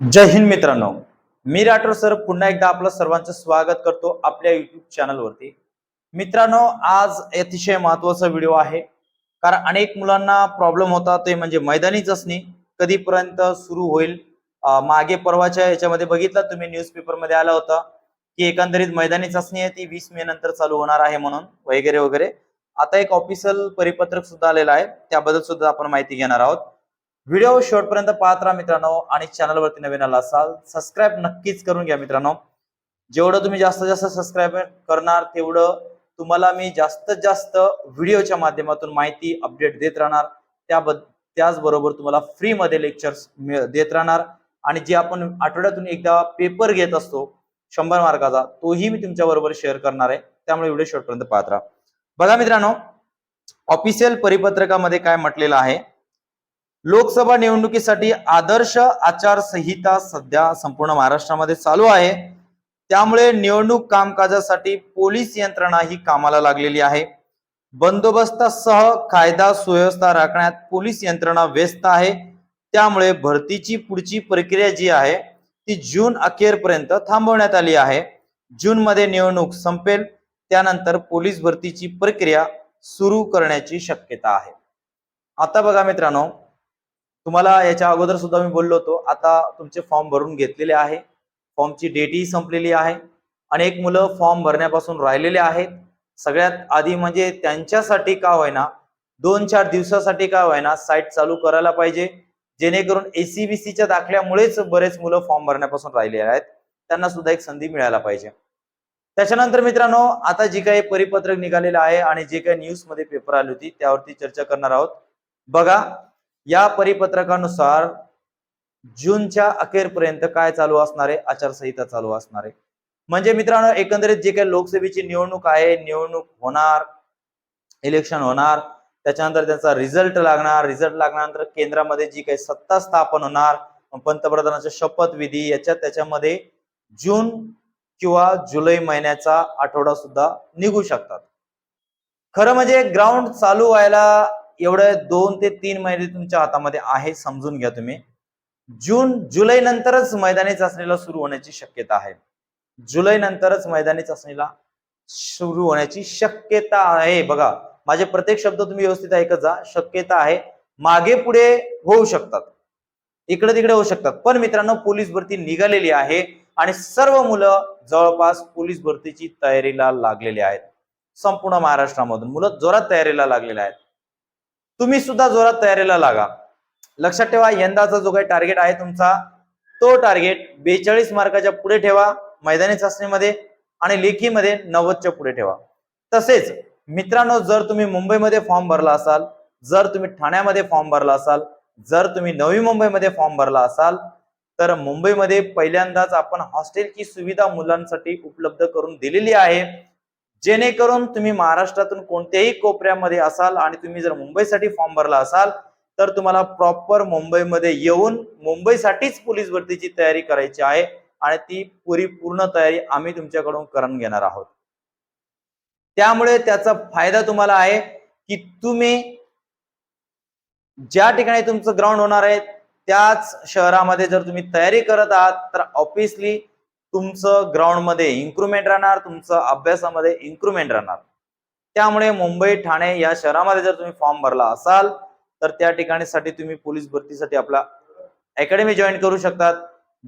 जय हिंद मित्रांनो. मी राठोड सर पुन्हा एकदा आपलं सर्वांचं स्वागत करतो आपल्या युट्यूब चॅनलवरती मित्रांनो आज अतिशय महत्त्वाचा व्हिडिओ आहे. कारण अनेक मुलांना प्रॉब्लेम होता ते म्हणजे मैदानी चाचणी कधीपर्यंत सुरू होईल? मागे परवाच्या याच्यामध्ये बघितलं तुम्ही न्यूजपेपरमध्ये आला होता की एकंदरीत मैदानी चाचणी आहे ती वीस मे नंतर चालू होणार आहे म्हणून वगैरे वगैरे. आता एक ऑफिशियल परिपत्रक सुद्धा आलेलं आहे त्याबद्दल सुद्धा आपण माहिती घेणार आहोत. व्हिडिओ शेवटपर्यंत पाहत राहा मित्रांनो आणि चॅनलवरती नवीन आला असाल सबस्क्राईब नक्कीच करून घ्या मित्रांनो. जेवढं तुम्ही जास्तीत जास्त सबस्क्राईब करणार तेवढं तुम्हाला मी जास्तीत जास्त व्हिडिओच्या माध्यमातून माहिती अपडेट देत राहणार. त्याबद्दल त्याचबरोबर तुम्हाला फ्रीमध्ये लेक्चर्स देत राहणार. आणि जे आपण आठवड्यातून एकदा पेपर घेत असतो शंभर मार्काचा तोही मी तुमच्याबरोबर शेअर करणार आहे. त्यामुळे व्हिडिओ शेवटपर्यंत पाहत राहा. बघा मित्रांनो ऑफिशियल परिपत्रकामध्ये काय म्हटलेलं आहे? लोकसभा निवडणुकीसाठी आदर्श आचारसंहिता सध्या संपूर्ण महाराष्ट्रामध्ये चालू आहे. त्यामुळे निवडणूक कामकाजासाठी पोलीस यंत्रणा ही कामाला लागलेली आहे. बंदोबस्तासह कायदा सुव्यवस्था राखण्यात पोलीस यंत्रणा व्यस्त आहे. त्यामुळे भरतीची पुढची प्रक्रिया जी आहे ती जून अखेरपर्यंत थांबवण्यात आली आहे. जूनमध्ये निवडणूक संपेल त्यानंतर पोलीस भरतीची प्रक्रिया सुरू करण्याची शक्यता आहे. आता बघा मित्रांनो तुम्हाला याच्या अगोदर सुद्धा मी बोललो होतो आता तुमचे फॉर्म भरून घेतलेले आहे. फॉर्मची डेटही संपलेली आहे. अनेक मुलं फॉर्म भरण्यापासून राहिलेले आहेत. सगळ्यात आधी म्हणजे त्यांच्यासाठी का होईना दोन चार दिवसासाठी का होईना साईट चालू करायला पाहिजे. जेणेकरून एसीबीसीच्या दाखल्यामुळेच बरेच मुलं फॉर्म भरण्यापासून राहिले आहेत. त्यांना सुद्धा एक संधी मिळायला पाहिजे. त्याच्यानंतर मित्रांनो आता जी काही परिपत्रक निघालेलं आहे आणि जे काही न्यूजमध्ये पेपर आली होती त्यावरती चर्चा करणार आहोत. बघा या परिपत्रकानुसार जूनच्या अखेरपर्यंत काय चालू असणार आहे? आचारसंहिता चालू असणार आहे. म्हणजे मित्रांनो एकंदरीत जे काही लोकसभेची निवडणूक आहे निवडणूक होणार इलेक्शन होणार त्याच्यानंतर त्याचा रिझल्ट लागणार रिझल्ट लागल्यानंतर केंद्रामध्ये जी काही सत्ता स्थापन होणार पंतप्रधानाच्या शपथविधी याच्यात त्याच्यामध्ये जून किंवा जुलै महिन्याचा आठवडा सुद्धा निघू शकतात. खरं म्हणजे ग्राउंड चालू व्हायला एवढे दोन ते तीन महिने तुमच्या हातामध्ये आहे समजून घ्या तुम्ही. जून जुलै नंतरच मैदानी चाचणीला सुरू होण्याची शक्यता आहे. जुलै नंतरच मैदानी चाचणीला सुरू होण्याची शक्यता आहे. बघा माझे प्रत्येक शब्द तुम्ही व्यवस्थित ऐकत जा. शक्यता आहे. मागे पुढे होऊ शकतात. इकडे तिकडे होऊ शकतात. पण मित्रांनो पोलीस भरती निघालेली आहे आणि सर्व मुलं जवळपास पोलीस भरतीची तयारीला लागलेली आहेत. संपूर्ण महाराष्ट्रामधून. मुलं जोरात तयारीला लागलेले आहेत. तुम्ही सुद्धा जोरात तयारीला लागा. लक्षात ठेवा यंदाचा जो काही टार्गेट आहे तुमचा तो टार्गेट बेचाळीस मार्काच्या पुढे ठेवा मैदानी चाचणीमध्ये आणि लेखीमध्ये नव्वदच्या पुढे ठेवा. तसेच मित्रांनो जर तुम्ही मुंबईमध्ये फॉर्म भरला असाल जर तुम्ही ठाण्यामध्ये फॉर्म भरला असाल जर तुम्ही नवी मुंबईमध्ये फॉर्म भरला असाल तर मुंबईमध्ये पहिल्यांदाच आपण हॉस्टेलची सुविधा मुलांसाठी उपलब्ध करून दिलेली आहे. जेणेकरून तुम्ही महाराष्ट्रातून कोणत्याही कोपऱ्यामध्ये असाल आणि तुम्ही जर मुंबईसाठी फॉर्म भरला असाल तर तुम्हाला प्रॉपर मुंबईमध्ये येऊन मुंबईसाठीच पोलीस भरतीची तयारी करायची आहे आणि ती पुरी पूर्ण तयारी आम्ही तुमच्याकडून करून घेणार आहोत. त्यामुळे त्याचा फायदा तुम्हाला आहे की तुम्ही ज्या ठिकाणी तुमचं ग्राउंड होणार आहे त्याच शहरामध्ये जर तुम्ही तयारी करत आहात तर ऑब्विसली तुमचं ग्राउंडमध्ये इन्क्रुमेंट राहणार तुमचं अभ्यासामध्ये इन्क्रुमेंट राहणार. त्यामुळे मुंबई ठाणे या शहरामध्ये जर तुम्ही फॉर्म भरला असाल तर त्या ठिकाणीसाठी तुम्ही पोलीस भरतीसाठी आपला अकॅडमी जॉईन करू शकतात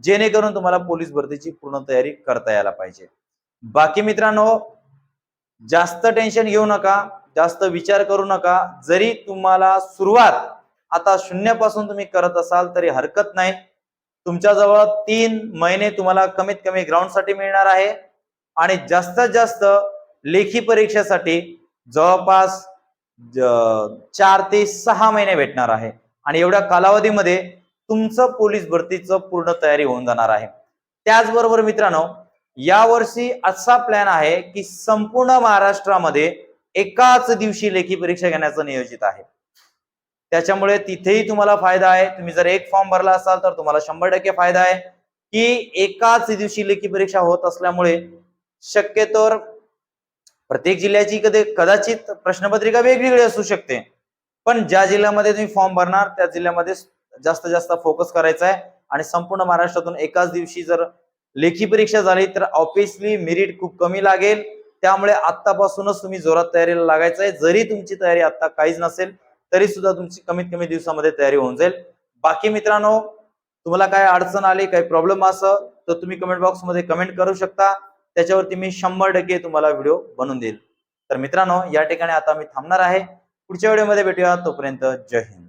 जेणेकरून तुम्हाला पोलीस भरतीची पूर्ण तयारी करता यायला पाहिजे. बाकी मित्रांनो जास्त टेन्शन घेऊ नका जास्त विचार करू नका. जरी तुम्हाला सुरुवात आता शून्यापासून तुम्ही करत असाल तरी हरकत नाही. तुमच्याजवळ तीन महिने तुम्हाला कमीत कमी ग्राउंडसाठी मिळणार आहे. आणि जास्तीत जास्त लेखी परीक्षेसाठी जवळपास चार ते सहा महिने भेटणार आहे. आणि एवढ्या कालावधीमध्ये तुमचं पोलीस भरतीचं पूर्ण तयारी होऊन जाणार आहे. त्याचबरोबर मित्रांनो यावर्षी असा प्लॅन आहे की संपूर्ण महाराष्ट्रामध्ये एकाच दिवशी लेखी परीक्षा घेण्याचं नियोजित आहे. त्याच्यामुळे तिथेही तुम्हाला फायदा आहे. तुम्ही जर एक फॉर्म भरला असाल तर तुम्हाला शंभर टक्के फायदा आहे. की एकाच दिवशी लेखी परीक्षा होत असल्यामुळे शक्यतो प्रत्येक जिल्ह्याची कधी कदाचित प्रश्नपत्रिका वेगवेगळी असू शकते. पण ज्या जिल्ह्यामध्ये तुम्ही फॉर्म भरणार त्या जिल्ह्यामध्ये जास्त जास्त फोकस करायचा आहे. आणि संपूर्ण महाराष्ट्रातून एकाच दिवशी जर लेखी परीक्षा झाली तर ऑब्विसली मेरिट खूप कमी लागेल. त्यामुळे आत्तापासूनच तुम्ही जोरात तयारीला लागायचं आहे. जरी तुमची तयारी आता काहीच नसेल तरी सुद्धा तुमची कमीत कमी दिवसामध्ये तयारी होऊन जाईल. बाकी मित्रांनो तुम्हाला काय अडचण आली काही प्रॉब्लेम असं तर तुम्ही कमेंट बॉक्समध्ये कमेंट करू शकता. त्याच्यावरती मी शंभर टक्के तुम्हाला व्हिडिओ बनवून देईल. तर मित्रांनो या ठिकाणी आता मी थांबणार आहे. पुढच्या व्हिडिओमध्ये भेटूया. तोपर्यंत जय हिंद.